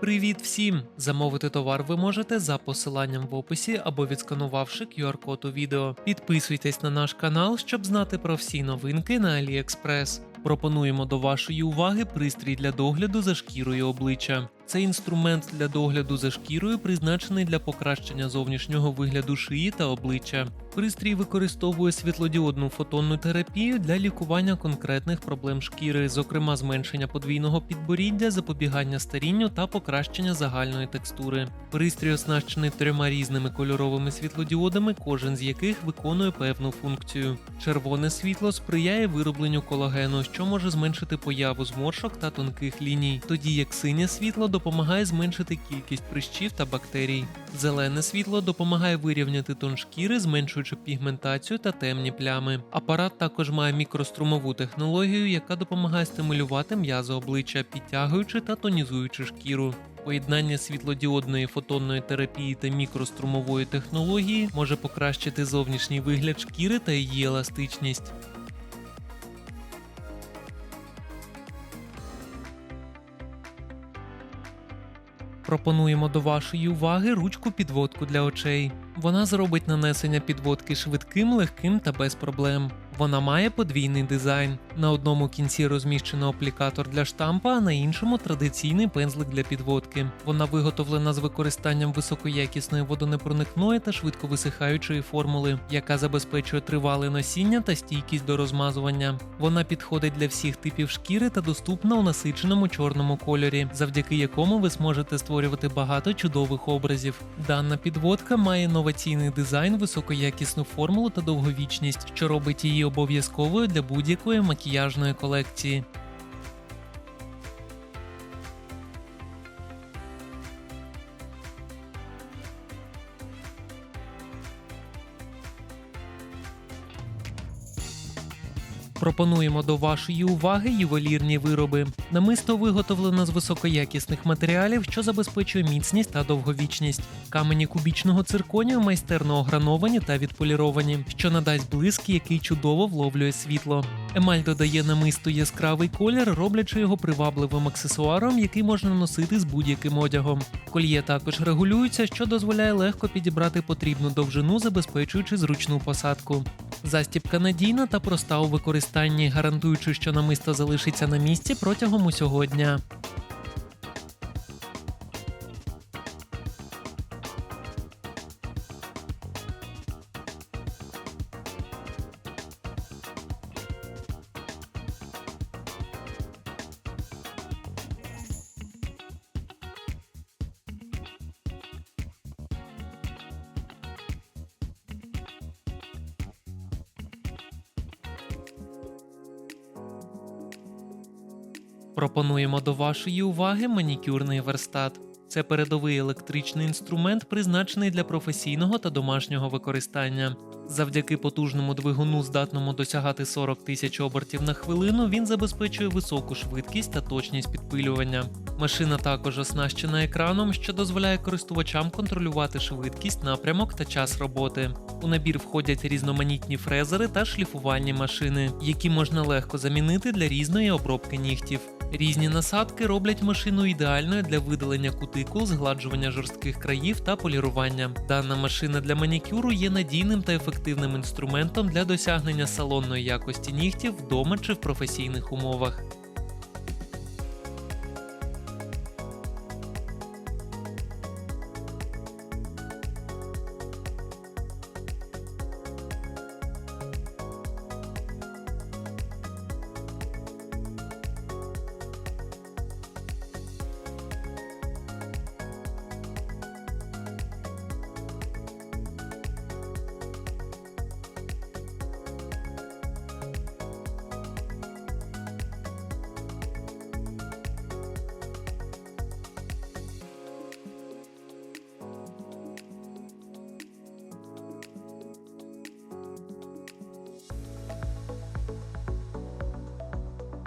Привіт всім! Замовити товар ви можете за посиланням в описі або відсканувавши QR-код у відео. Підписуйтесь на наш канал, щоб знати про всі новинки на AliExpress. Пропонуємо до вашої уваги пристрій для догляду за шкірою обличчя. Це інструмент для догляду за шкірою, призначений для покращення зовнішнього вигляду шиї та обличчя. Пристрій використовує світлодіодну фотонну терапію для лікування конкретних проблем шкіри, зокрема зменшення подвійного підборіддя, запобігання старінню та покращення загальної текстури. Пристрій оснащений трьома різними кольоровими світлодіодами, кожен з яких виконує певну функцію. Червоне світло сприяє виробленню колагену, що може зменшити появу зморшок та тонких ліній, тоді як синє світло допомагає зменшити кількість прищів та бактерій. Зелене світло допомагає вирівняти тон шкіри, зменшуючи пігментацію та темні плями. Апарат також має мікрострумову технологію, яка допомагає стимулювати м'язи обличчя, підтягуючи та тонізуючи шкіру. Поєднання світлодіодної фотонної терапії та мікрострумової технології може покращити зовнішній вигляд шкіри та її еластичність. Пропонуємо до вашої уваги ручку підводку для очей. Вона зробить нанесення підводки швидким, легким та без проблем. Вона має подвійний дизайн. На одному кінці розміщено аплікатор для штампа, а на іншому традиційний пензлик для підводки. Вона виготовлена з використанням високоякісної водонепроникної та швидковисихаючої формули, яка забезпечує тривале носіння та стійкість до розмазування. Вона підходить для всіх типів шкіри та доступна у насиченому чорному кольорі, завдяки якому ви зможете створювати багато чудових образів. Дана підводка має інноваційний дизайн, високоякісну формулу та довговічність, що робить її обов'язковою для будь-якої макіяжної колекції. Пропонуємо до вашої уваги ювелірні вироби. Намисто виготовлено з високоякісних матеріалів, що забезпечує міцність та довговічність. Камені кубічного цирконію майстерно ограновані та відполіровані, що надасть блиск, який чудово вловлює світло. Емаль додає намисту яскравий колір, роблячи його привабливим аксесуаром, який можна носити з будь-яким одягом. Кольє також регулюється, що дозволяє легко підібрати потрібну довжину, забезпечуючи зручну посадку. Застібка надійна та проста у використанні, гарантуючи, що намисто залишиться на місці протягом усього дня. Пропонуємо до вашої уваги манікюрний верстат. Це передовий електричний інструмент, призначений для професійного та домашнього використання. Завдяки потужному двигуну, здатному досягати 40 тисяч обертів на хвилину, він забезпечує високу швидкість та точність підпилювання. Машина також оснащена екраном, що дозволяє користувачам контролювати швидкість, напрямок та час роботи. У набір входять різноманітні фрезери та шліфувальні машини, які можна легко замінити для різної обробки нігтів. Різні насадки роблять машину ідеальною для видалення кутикул, згладжування жорстких країв та полірування. Дана машина для манікюру є надійним та ефективним інструментом для досягнення салонної якості нігтів вдома чи в професійних умовах.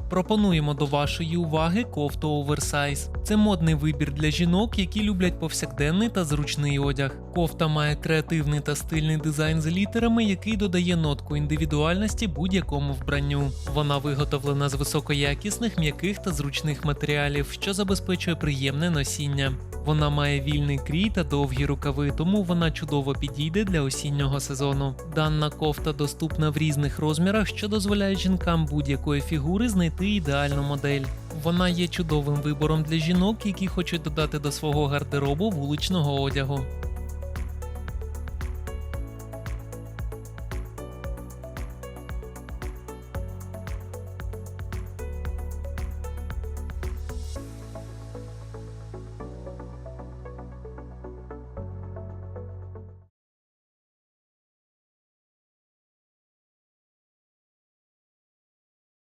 Пропонуємо до вашої уваги кофту оверсайз. Це модний вибір для жінок, які люблять повсякденний та зручний одяг. Кофта має креативний та стильний дизайн з літерами, який додає нотку індивідуальності будь-якому вбранню. Вона виготовлена з високоякісних, м'яких та зручних матеріалів, що забезпечує приємне носіння. Вона має вільний крій та довгі рукави, тому вона чудово підійде для осіннього сезону. Дана кофта доступна в різних розмірах, що дозволяє жінкам будь-якої фігури знайти ідеальну модель. Вона є чудовим вибором для жінок, які хочуть додати до свого гардеробу вуличного одягу.